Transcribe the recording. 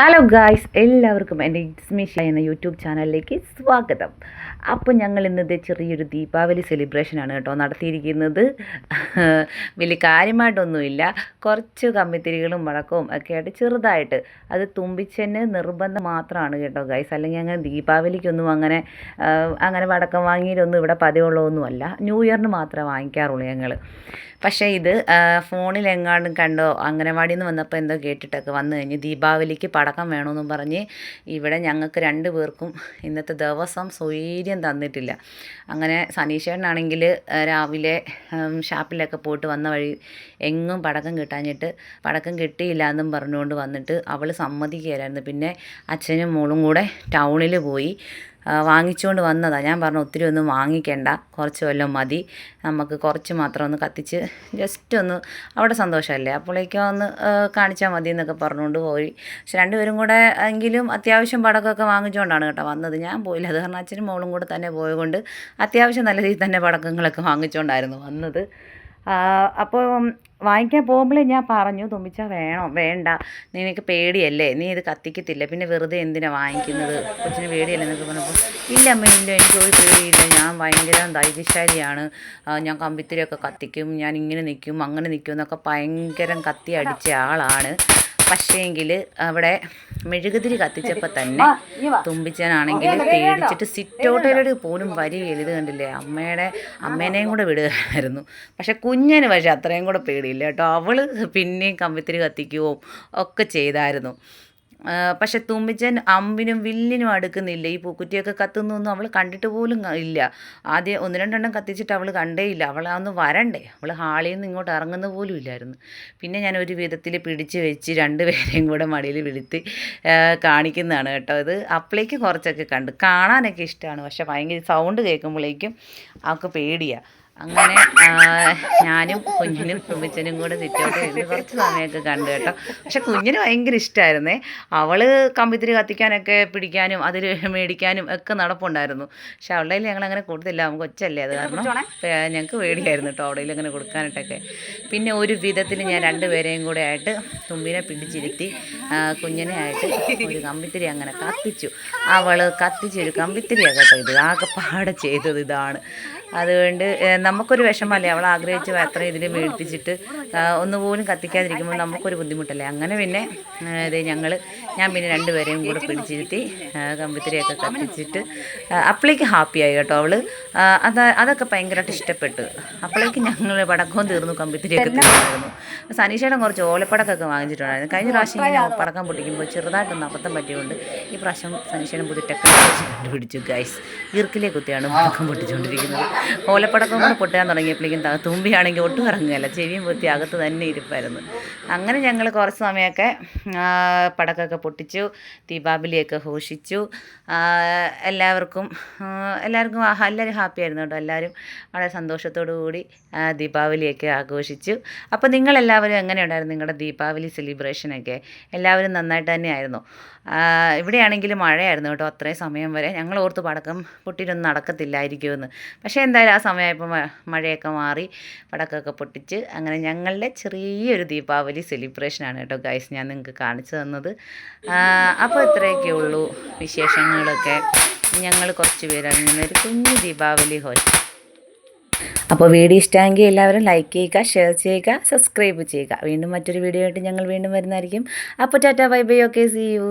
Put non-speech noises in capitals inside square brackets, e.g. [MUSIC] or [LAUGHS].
Hello guys എല്ലാവർക്കും എന്റെ it's Meesha എന്ന യൂട്യൂബ് ചാനലിലേക്ക് സ്വാഗതം. അപ്പോൾ ഞങ്ങൾ ഇന്നത്തെ ചെറിയൊരു ദീപാവലി സെലിബ്രേഷനാണ് കേട്ടോ നടത്തിയിരിക്കുന്നത്. [LAUGHS] വലിയ കാര്യമായിട്ടൊന്നുമില്ല. കുറച്ച് കമ്പിത്തിരികളും വഴക്കവും ഒക്കെ ആയിട്ട് ചെറുതായിട്ട് അത് തുമ്പിച്ചെന്ന് നിർബന്ധം മാത്രമാണ് കേട്ടോ ഗൈസ് അല്ലെങ്കിൽ അങ്ങനെ ദീപാവലിക്കൊന്നും അങ്ങനെ അങ്ങനെ വടക്കം വാങ്ങിയിട്ടൊന്നും ഇവിടെ പതിവുള്ളതൊന്നുമല്ല. ന്യൂ ഇയറിന് മാത്രമേ വാങ്ങിക്കാറുള്ളൂ ഞങ്ങൾ പക്ഷേ ഇത് ഫോണിൽ എങ്ങാണ്ടും കണ്ടോ അംഗനവാടിയിൽ നിന്ന് വന്നപ്പോൾ എന്തോ കേട്ടിട്ടൊക്കെ വന്നു കഴിഞ്ഞ് ദീപാവലിക്ക് പടക്കം വേണമെന്നും പറഞ്ഞ് ഇവിടെ ഞങ്ങൾക്ക് രണ്ട് പേർക്കും ഇന്നത്തെ ദിവസം സ്വൈര്യം തന്നിട്ടില്ല. അങ്ങനെ സനീഷേട്ടനാണെങ്കിൽ രാവിലെ ഷാപ്പിലൊക്കെ പോയിട്ട് വന്ന വഴി എങ്ങും പടക്കം കിട്ടാഞ്ഞിട്ട് പടക്കം കിട്ടിയില്ല എന്നും പറഞ്ഞുകൊണ്ട് വന്നിട്ട് അവൾ സമ്മതിക്കുകയായിരുന്നു. പിന്നെ അച്ഛനും മോളും കൂടെ ടൗണിൽ പോയി. വാങ്ങിച്ചുകൊണ്ട് വന്നതാണ് ഞാൻ പറഞ്ഞു ഒത്തിരി ഒന്നും വാങ്ങിക്കേണ്ട. കുറച്ച് വല്ലതും മതി. നമുക്ക് കുറച്ച് മാത്രം ഒന്ന് കത്തിച്ച് ജസ്റ്റ് ഒന്ന് അവിടെ സന്തോഷമല്ലേ? അപ്പോഴേക്കും ഒന്ന് കാണിച്ചാൽ മതി എന്നൊക്കെ പറഞ്ഞുകൊണ്ട് പോയി. പക്ഷെ രണ്ടുപേരും കൂടെ എങ്കിലും അത്യാവശ്യം പടക്കമൊക്കെ വാങ്ങിച്ചുകൊണ്ടാണ് കേട്ടോ വന്നത്. ഞാൻ പോയില്ല. അത് കാരണം അച്ഛനും മോളും കൂടെ തന്നെ പോയതുകൊണ്ട് അത്യാവശ്യം നല്ല രീതിയിൽ തന്നെ പടക്കങ്ങളൊക്കെ വാങ്ങിച്ചുകൊണ്ടായിരുന്നു വന്നത്. അപ്പോൾ വാങ്ങിക്കാൻ പോകുമ്പോഴേ ഞാൻ പറഞ്ഞു തുമ്പിച്ച വേണോ? വേണ്ട. നിനക്ക് പേടിയല്ലേ? നീ ഇത് കത്തിക്കത്തില്ല. പിന്നെ വെറുതെ എന്തിനാണ് വാങ്ങിക്കുന്നത്? കൊച്ചിന് പേടിയല്ലേ? എന്നൊക്കെ പറഞ്ഞപ്പോൾ ഇല്ല അമ്മ ഇല്ല. എനിക്ക് ഒരു പേടിയില്ല. ഞാൻ ഭയങ്കര ധൈര്യശാലിയാണ്. ഞാൻ കമ്പിത്തിരിയൊക്കെ കത്തിക്കും. ഞാൻ ഇങ്ങനെ നിൽക്കും അങ്ങനെ നിൽക്കും എന്നൊക്കെ ഭയങ്കരം കത്തി അടിച്ച ആളാണ്. പക്ഷേങ്കിൽ അവിടെ മെഴുകുതിരി കത്തിച്ചപ്പോൾ തന്നെ തുമ്പിച്ചനാണെങ്കിൽ പേടിച്ചിട്ട് സിറ്റ് ഔട്ടിലോട്ട് പോലും വരി ഇത് കണ്ടില്ലേ? അമ്മയുടെ അമ്മേനെയും കൂടെ വിടുകയായിരുന്നു. പക്ഷെ കുഞ്ഞിന് പക്ഷെ അത്രയും കൂടെ പേടിയില്ല കേട്ടോ. അവൾ പിന്നെയും കമ്പിത്തിരി കത്തിക്കുകയും ഒക്കെ ചെയ്തായിരുന്നു. പക്ഷെ തുമ്പിച്ചൻ അമ്പിനും വില്ലിനും അടുക്കുന്നില്ല. ഈ പൂക്കുറ്റിയൊക്കെ കത്തുന്നൊന്നും അവൾ കണ്ടിട്ട് പോലും ഇല്ല. ആദ്യം ഒന്ന് രണ്ടെണ്ണം കത്തിച്ചിട്ട് അവൾ കണ്ടേയില്ല അവൾ അന്ന് വരണ്ടേ? അവൾ ഹാളിൽ നിന്ന് ഇങ്ങോട്ട് ഇറങ്ങുന്ന പോലും ഇല്ലായിരുന്നു. പിന്നെ ഞാൻ ഒരു വിധത്തിൽ പിടിച്ച് വെച്ച് രണ്ടുപേരെയും കൂടെ മടിയിൽ വിളിത്തി കാണിക്കുന്നതാണ് കേട്ടോ അത് അപ്പളേക്ക് കുറച്ചൊക്കെ കണ്ട്. കാണാനൊക്കെ ഇഷ്ടമാണ് പക്ഷെ ഭയങ്കര സൗണ്ട് കേൾക്കുമ്പോഴേക്കും അവൾക്ക് പേടിയാണ് അങ്ങനെ ഞാനും കുഞ്ഞിനും കുമ്മിച്ചനും കൂടെ സിറ്റൗട്ട് ഇരുന്ന് കുറച്ച് സമയമൊക്കെ കണ്ടു കേട്ടോ. പക്ഷെ കുഞ്ഞിന് ഭയങ്കര ഇഷ്ടമായിരുന്നേ അവൾ കമ്പിത്തിരി കത്തിക്കാനൊക്കെ പിടിക്കാനും അതിൽ മേടിക്കാനും ഒക്കെ നടപ്പുണ്ടായിരുന്നു. പക്ഷെ അവളുടെ ഞങ്ങൾ അങ്ങനെ കൊടുത്തില്ല. അവൻ കൊച്ചല്ലേ അത് കാരണം ഞങ്ങൾക്ക് പേടിയായിരുന്നു കേട്ടോ അവിടെ അങ്ങനെ കൊടുക്കാനായിട്ടൊക്കെ. പിന്നെ ഒരു വിധത്തിൽ ഞാൻ രണ്ടുപേരെയും കൂടെ ആയിട്ട് തുമ്പിനെ പിടിച്ചിരുത്തി കുഞ്ഞിനെ ആയിട്ട് ഒരു കമ്പിത്തിരി അങ്ങനെ കത്തിച്ചു. അവൾ കത്തിച്ചൊരു കമ്പിത്തിരിയാണ് കേട്ടോ ഇത്. പാടെ ചെയ്തത് ഇതാണ്. അതുകൊണ്ട് നമുക്കൊരു വിഷമല്ലേ അവൾ ആഗ്രഹിച്ച് അത്ര ഇതിൽ മേടിപ്പിച്ചിട്ട് ഒന്നുപോലും കത്തിക്കാതിരിക്കുമ്പോൾ നമുക്കൊരു ബുദ്ധിമുട്ടല്ലേ? അങ്ങനെ പിന്നെ ഇത് ഞങ്ങൾ ഞാൻ പിന്നെ രണ്ടുപേരെയും കൂടെ പിടിച്ചിരുത്തി കമ്പിത്തിരിയൊക്കെ കത്തിച്ചിട്ട് അപ്പളേക്ക് അപ്പോഴേക്ക് ഹാപ്പിയായി കേട്ടോ അവൾ അത് അതൊക്കെ ഭയങ്കരമായിട്ട് ഇഷ്ടപ്പെട്ടു. അപ്പോഴേക്ക് ഞങ്ങൾ പടക്കവും തീർന്നു കമ്പിത്തിരിയൊക്കെ തീർന്നായിരുന്നു. സനീഷയുടെ കുറച്ച് ഓലപ്പടക്കൊക്കെ വാങ്ങിച്ചിട്ടുണ്ടായിരുന്നു. കഴിഞ്ഞ പ്രാവശ്യം ഇങ്ങനെ പടക്കം പൊട്ടിക്കുമ്പോൾ ചെറുതായിട്ടൊന്ന് അബദ്ധം പറ്റിയുണ്ട് ഈ പ്രാവശ്യം സനീഷയുടെ പുതിയ ടെക്നോളജി കണ്ടുപിടിച്ചു ഗൈസ് ഈർക്കിലെ കുത്തിയാണ് പടക്കം പൊട്ടിച്ചുകൊണ്ടിരിക്കുന്നത്. ഓലപ്പടക്കം കൂടെ പൊട്ടാൻ തുടങ്ങിയപ്പോഴേക്കും തുമ്പിയാണെങ്കിൽ ഒട്ടും ഇറങ്ങുകയല്ല. ചെവിയും പൊത്തി അകത്ത് തന്നെ ഇരിപ്പായിരുന്നു. അങ്ങനെ ഞങ്ങൾ കുറച്ച് സമയമൊക്കെ പടക്കമൊക്കെ പൊട്ടിച്ചു ദീപാവലിയൊക്കെ ഘോഷിച്ചു. എല്ലാവർക്കും എല്ലാവർക്കും എല്ലാവരും ഹാപ്പി ആയിരുന്നു കേട്ടോ. എല്ലാവരും വളരെ സന്തോഷത്തോടു കൂടി ദീപാവലിയൊക്കെ ആഘോഷിച്ചു. അപ്പോൾ നിങ്ങളെല്ലാവരും എങ്ങനെയുണ്ടായിരുന്നു നിങ്ങളുടെ ദീപാവലി സെലിബ്രേഷനൊക്കെ എല്ലാവരും നന്നായിട്ട് തന്നെയായിരുന്നു. ആയിരുന്നു ഇവിടെയാണെങ്കിൽ മഴയായിരുന്നു കേട്ടോ അത്രയും സമയം വരെ. ഞങ്ങൾ ഓർത്ത് പടക്കം പൊട്ടിയിട്ടൊന്നും നടക്കത്തില്ലായിരിക്കുമെന്ന്. പക്ഷേ എന്തായാലും ആ സമയമായപ്പോൾ മഴയൊക്കെ മാറി പടക്കമൊക്കെ പൊട്ടിച്ച് അങ്ങനെ ഞങ്ങളുടെ ചെറിയൊരു ദീപാവലി സെലിബ്രേഷനാണ് കേട്ടോ ഗൈസ് ഞാൻ നിങ്ങൾക്ക് കാണിച്ചു തന്നത്. അപ്പോൾ ഇത്രയൊക്കെ ഉള്ളൂ വിശേഷങ്ങളൊക്കെ. ഞങ്ങൾ കുറച്ച് പേരാണ് ഒരു കുഞ്ഞു ദീപാവലി ഹോൾ അപ്പോൾ വീഡിയോ ഇഷ്ടമെങ്കിൽ എല്ലാവരും ലൈക്ക് ചെയ്യുക ഷെയർ ചെയ്യുക സബ്സ്ക്രൈബ് ചെയ്യുക. വീണ്ടും മറ്റൊരു വീഡിയോ ആയിട്ട് ഞങ്ങൾ വീണ്ടും വരുന്നതായിരിക്കും. അപ്പോൾ tata bye bye okay see you